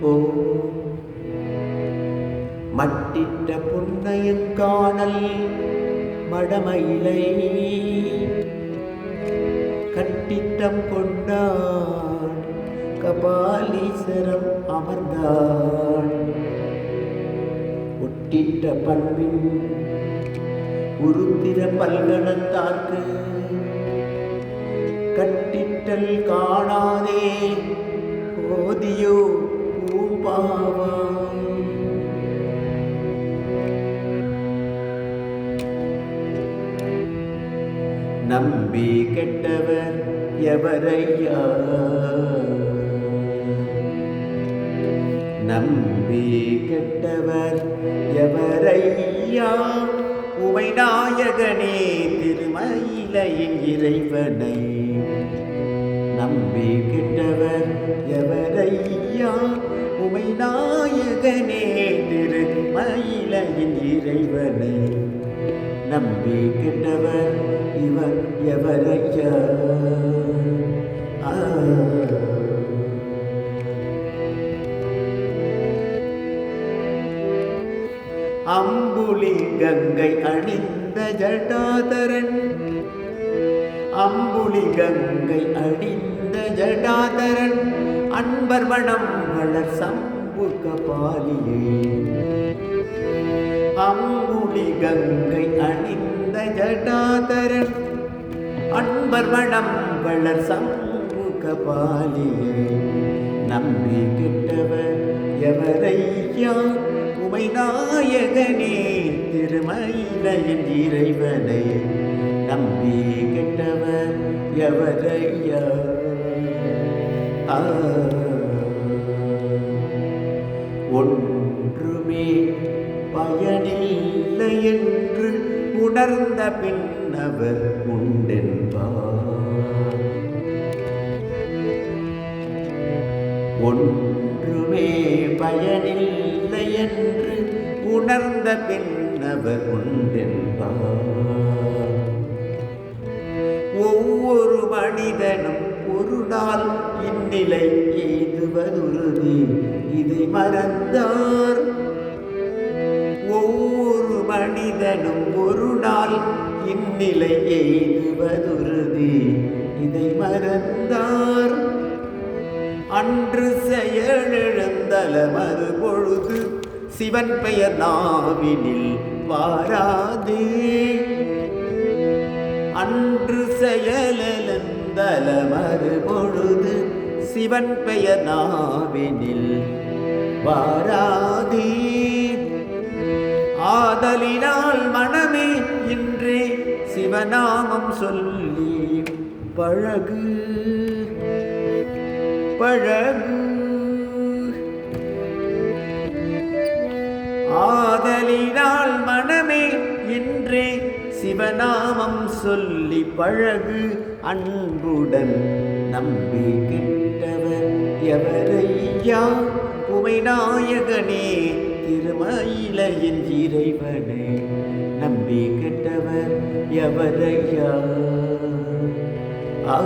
போ மட்டிட்ட புன்னையங்காணல் மடமயிலை. கட்டிட்டம் கொண்டான் கபாலீசரம் அமர்ந்தான். ஒட்டிட்ட பண்பின் உருத்திர பல்கணத்தார்க்கு கட்டிட்டல் காணாதே. ஓதியோ நம்பி கெட்டவர் எவரையா? நம்பி கெட்டவர் எவரையா? உமை நாயகனே திருமயிலையின் இறைவனை. நம்பி கெட்டவர் எவரையா உமை நாயகனே திரு மயிலையின் இறைவனை. நம்பி கெட்டவர் இவர் எவரையா அம்புலி கங்கை அணிந்த ஜடாதரன் அம்புலி கங்கை அணிந்த ஜடாதரன் அன்பர் வனம் வளர் சம்புக பாலியே. அம்புலி கங்கை அணிந்த ஜடாதரன் அன்பர் வனம் வளர் சம்புக பாலியே. நம்பி கிட்டவர் எவரையா? உமை நாயகனே திருமயிலையின் இறைவனை. நம்பி கெட்டவர் எவரையா? ஒன்றுமே பயனில்லை என்று உணர்ந்த பின் அவர் உண்டென்பார். ஒன்றுமே பயனில்லை என்று உணர்ந்த பின் அவர் உண்டென்பார். ஒவ்வொரு மனிதனும் ஒரு நாள் இந்நிலை எய்துவதுறுதி இதை மறந்தார். ஒவ்வொரு மனிதனும் ஒரு நாள் இந்நிலை எய்துவதுறுதி இதை மறந்தார். அன்று செயலிழந்தல மறுபொழுது சிவன் பெயர் நாவினில் வாராதே. அன்று செயலந்தல மறுபொழுது சிவன் பெயர் நாவினில் வாராதி. ஆதலினால் மனமே இன்றே சிவநாமம் சொல்லி பழகு. பழகு. ஆதலினால் மனமே இன்றே சிவநாமம் சொல்லி பழகு அன்புடன் நம்பி கிட்டவர் எவரையா? உமைநாயகனே திருமயிலையின் இறைவனே நம்பி கிட்டவர் எவரையா? ஆ.